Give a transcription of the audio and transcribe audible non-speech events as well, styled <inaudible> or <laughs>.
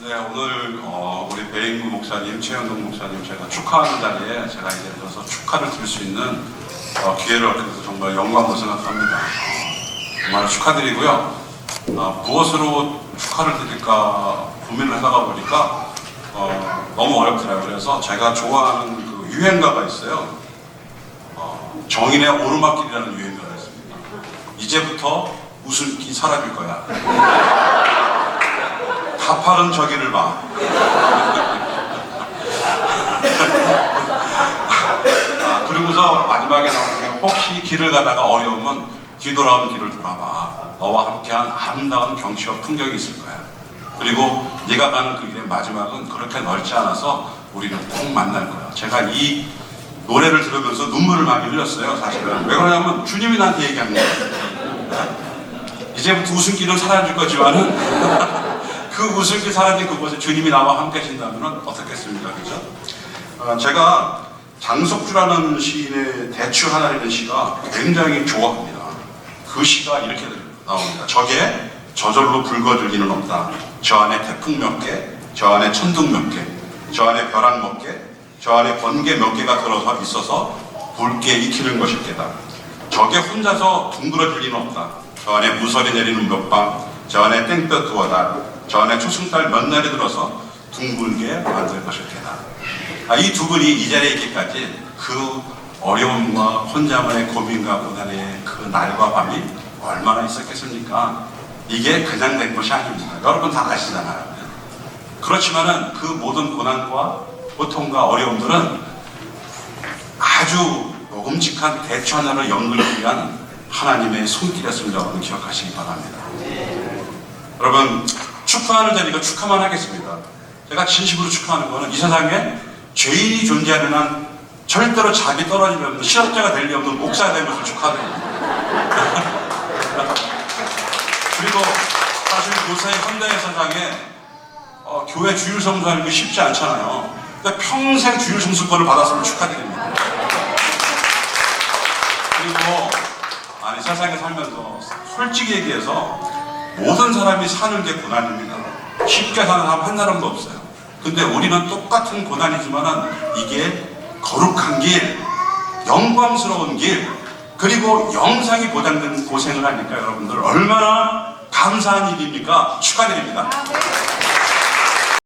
네, 오늘 어, 우리 배인구 목사님, 최현동 목사님 제가 축하하는 자리에 제가 이제 들어서 축하를 드릴 수 있는 어, 기회를 얻게 돼서 정말 영광으로 생각합니다. 정말 축하드리고요. 어, 무엇으로 축하를 드릴까 고민을 하다가 보니까 어, 너무 어렵더라고요. 그래서 제가 좋아하는 그 유행가가 있어요. 어, 정인의 오르막길이라는 유행가가 있습니다. 이제부터 웃음기 사라질 거야. 가파른 저기를 봐. 아, 그리고서 마지막에 나오는 게 혹시 길을 가다가 어려우면 뒤돌아온 길을 돌아봐. 너와 함께한 아름다운 경치와 풍경이 있을 거야. 그리고 네가 가는 그 길의 마지막은 그렇게 넓지 않아서 우리는 꼭 만날 거야. 제가 이 노래를 들으면서 눈물을 많이 흘렸어요, 사실은. 왜 그러냐면 주님이 나한테 얘기한 거예요. 이제부터 웃음기는 사라질 거지만은 그 웃음기 사라진 그곳에 주님이 나와 함께 하신다면 어떻겠습니까? 그죠? 어, 제가 장석주라는 시인의 대추 하나라는 시가 굉장히 좋아합니다. 그 시가 이렇게 나옵니다. 적에 저절로 붉어질 리는 없다. 저 안에 태풍 몇 개, 저 안에 천둥 몇 개, 저 안에 벼락 몇 개, 저 안에 번개 몇 개가 들어서 있어서 붉게 익히는 게다. 적에 혼자서 둥그러질 리는 없다. 저 안에 무설이 내리는 몇 방, 저 안에 땡볕 두어 달, 저 안에 초승달 몇 날이 들어서 둥글게 만들 것일 테다. 아, 이두 분이 이 자리에 있기까지 그 어려움과 혼자만의 고민과 고난의 그 날과 밤이 얼마나 있었겠습니까? 이게 그냥 된 것이 아닙니다. 여러분 다 아시잖아요. 그렇지만은 그 모든 고난과 고통과 어려움들은 아주 먹음직한 대처 하나를 연결하기 위한 하나님의 여러분 기억하시기 바랍니다. 여러분 축하하는 자리가 축하만 하겠습니다. 제가 진심으로 축하하는 거는 이 세상에 죄인이 존재하는 한 절대로 떨어지면 없는 실업자가 될 리 없는 목사가 된 것을 축하드립니다. <laughs> 그리고 사실 요새 현대 세상에 어, 교회 주일 성수하는 게 쉽지 않잖아요. 근데 평생 주일 성수권을 받았으면 축하드립니다. 그리고 아니 세상에 살면서 솔직히 얘기해서 모든 사람이 사는 게 고난입니다. 쉽게 사는 사람 한 사람도 없어요. 근데 우리는 똑같은 고난이지만은 이게 거룩한 길, 영광스러운 길, 그리고 영상이 보장된 고생을 하니까 여러분들 얼마나 감사한 일입니까? 축하드립니다.